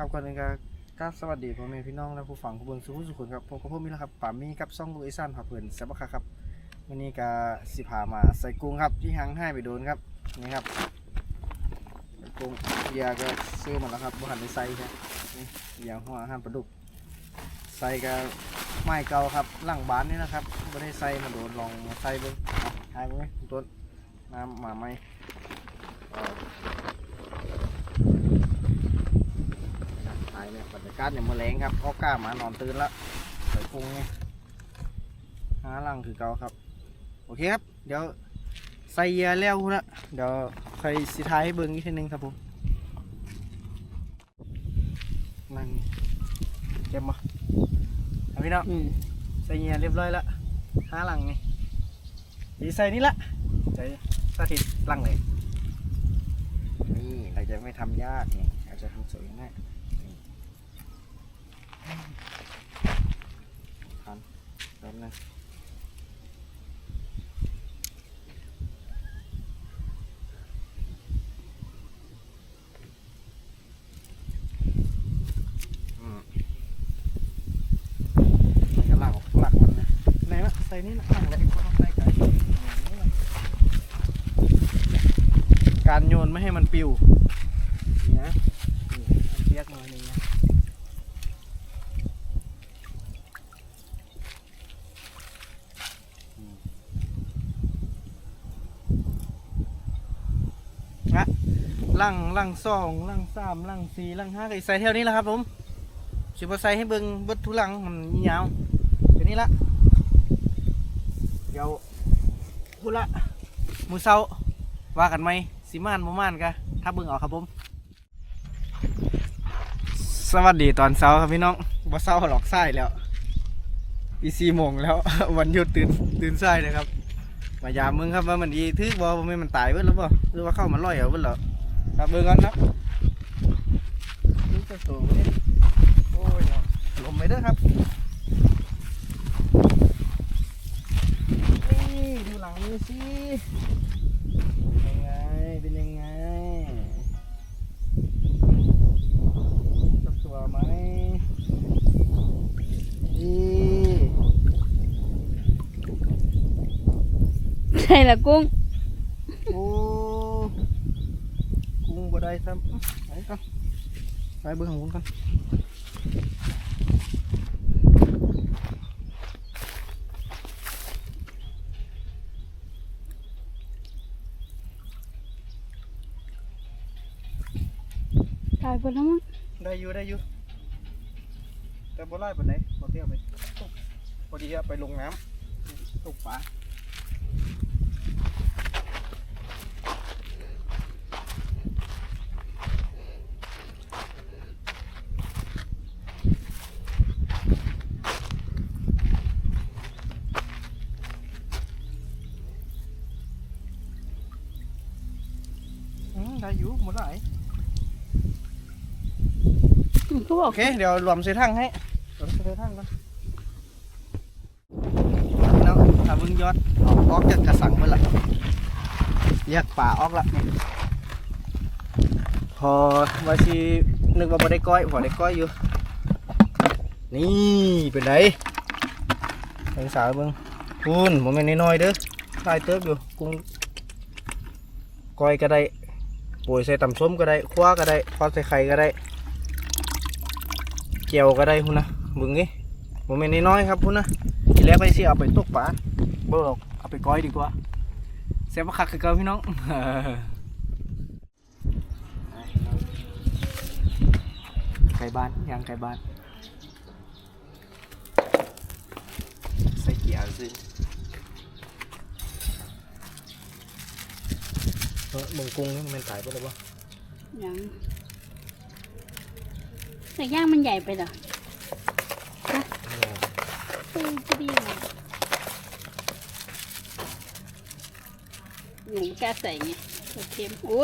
ครับก่อนอื่นก็กราบสวัสดีพ่อแม่พี่น้องและผู้ฟังผู้เบิ่งสุขุสุขคนครับผมกับผมนี่แหละครับป่ามีกับซ่องลูกอีสานผักเพิ่นแซ่บคักครับวันนี้ก็สิพามาใส่กุ้งครับที่หางให้ไปโดนครับนี่ครับกุ้งเยื่อก็ซื้อมาแล้วครับบ่หันได้ใส่ครับนี่เหยื่อหัวอาหารปลาดุกใส่ก็ไม้เก่าครับหลังบ้านนี่นะครับบ่ได้ใส่มาโดนลองใส่เบิ่งหายไปไหมต้นน้ำมาไหม เอาถ่ายเนี่ยบรรยากาศเนี่ยมือแรงครับก็กล้ามานอนตื่นละใส่พุงนี่หาลังคือเก่าครับ โอเคครับ เดี๋ยวใส่เหยาแล้วละเดี๋ยวใส่สีท้ายให้เบิ้งอีกทีหนึงครับผมนั่นเจ็บมั้ยพี่น้องอืมใส่เหยาเรียบร้อยละหาลังไงดีใส่นี่ละใจสาธิตลังเลยนี่เราจะไม่ทำยากนี่เราจะทำสวยง่าย ทันแป๊บ นึงอืมกระหลังออกหลักมันนะไหนวะใส่นี่นะหลังเลยก็ต้องใส่กันการโยนไม่ให้มันปิวนี่นะนี่เอาเปียกหน่อยหนึงนะ ลังลังสองลังสามลังสี่ลังห้าก็ใส่เท่านี้แหละครับผมสิบใส่ให้เบิ่งเบิดทุลังมันยาวเดี๋ยวนี้ละเดี๋ยวพูดละมือเศร้าว่ากันไหมสิมานบ่มานกะถ้าเบิ่งเอาครับผม สวัสดีตอนเช้าครับพี่น้องบ่เช้าหรอกไส้แล้วอีสี่โมงแล้ววันหยุดตื่นตื่นไส้เลยครับ มายามมึงครับว่ามันดีทึกบ่ว่ามันมันตายเบิดแล้วบ่หรือว่าเข้ามาล่อยเอาเบิดแล้วครับเบิ่งก่อนนะนี่จะสูงนี่โอ้ยเนาะลมไปเด้อครับนี่ดูหลังนี่สิเป็นยังไงเป็นยังไงสักตัวไหมนี่ ใช่ละกุ้ง โอ้กุ้งบ่ได้ซ้ำไปก่อนไปเบิ่งของกุ้งกันตายไปแล้วมั้งได้อยู่ได้อยู่แต่บ่ไล่ปานไหนบ่เที่ยวไปตกพอดีอะไปลงน้ำตกปลา อืมได้อยู่หมดหลายอืมเขาบอโอกเค เดี๋ยวรวมเส้นทางให้รวมเส้นทางก่อนเนาะถ้าเบึงยอดออกออกจากกระสังเมื่อไหร่แยกป่าออกละนี่พอว่าชีนึกว่าบ่ได้ก้อยพอได้ก้อยอยู่ นี่เป็นไงเห็นสาวเบิ่งคุณโมเมนต์น้อยๆเด้อลายเติบอยู่กุ้งก้อยก็ได้ ป่วยใส่ตำส้มก็ได้คว้าก็ได้ทอดใส่ไข่ก็ได้เกี่ยวก็ได้พุ่นนะเบึงนี่โมเมนน้อยๆครับพุ่นนะทีแรกไปสิเอาไปตกปลาเบิกเอาไปก้อยดีกว่าเสียบคักคือเก่าพี่น้องไก่บ้านย่างไก่บ้านใส่เกียร์สิ เออมึงกุ้งนี่มันตายไปแล้วปะยังแต่ย่างมันใหญ่ไปเหรอฮะปูจะดีเหรอหนูกล้าใส่ไงโอเคมโอ้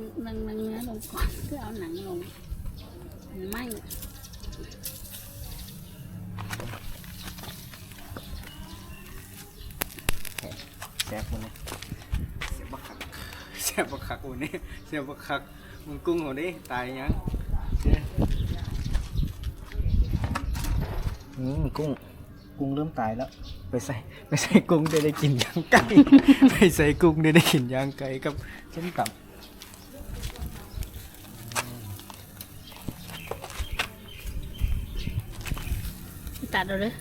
มันมันมังเนื้อลงก่อนเพื่อเอาหนังลงมันไหมแซ่บมันเลยแซ่บบักคักแซ่บบักคักวันนี้แซ่บบักคักมึงกุ้งหัวดิตายยังอืมกุ้งกุ้งเริ่มตายแล้ว ไปใส่ไปใส่กุ้งได้ได้กินยางไก่ไปใส่กุ้งได้ได้กินยางไก่กับเช่นกับ ตัดเอาเลย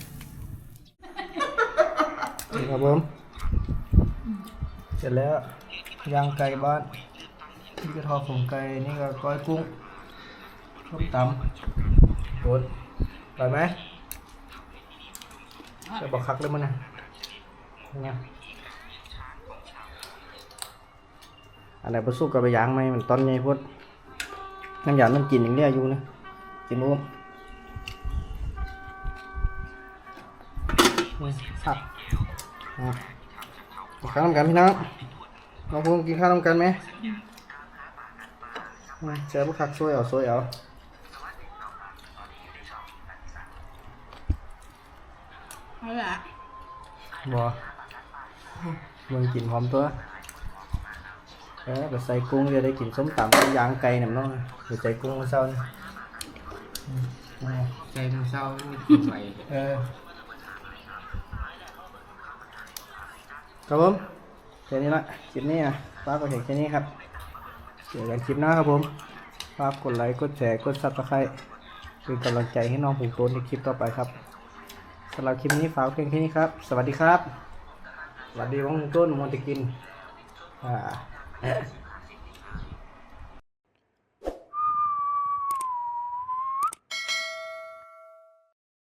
ครับผมเสร็จแล้วย่างไก่บ้านนี่ก็ทอดผมไก่นี่ก็ก้อยกุ้งส้มตำโหดไปไหมจะบอกคักเลยมันนะยังไงอันไหนประสุกกับไปย่างไหมมันตอนใหญ่พุดน้ำยามันกินอย่างเนี้ยอยู่นะกินมุ้ม นี่ครับอะกินข้าวน้ำกันพี่น้องน้องภูมิกินข้าวน้ำกันไหมมาเจอพวกคักช่วยเอาช่วยเอาเอาละบอมึงกินพร้อมตัวเออไปใส่กุ้งจะได้กินส้มตำกับยางไก่หน่อยน้องไปใส่กุ้งมาเศร้านี่อืมมาใจมันเศร้าไม่กินไหวเออ ครับผมแค่นี้ละคลิปนี้นะฝากไว้เห็นแค่นี้ครับเจอกันคลิปหน้าครับผมฝากกดไลค์กดแชร์กดซับสไครต์เป็นกำลังใจให้น้องผูกโตนในคลิปต่อไปครับสำหรับคลิปนี้ฝากเพียงแค่นี้ครับ สวัสดีครับสวัสดีน้องผูกโต้นมอนตะกินอ่า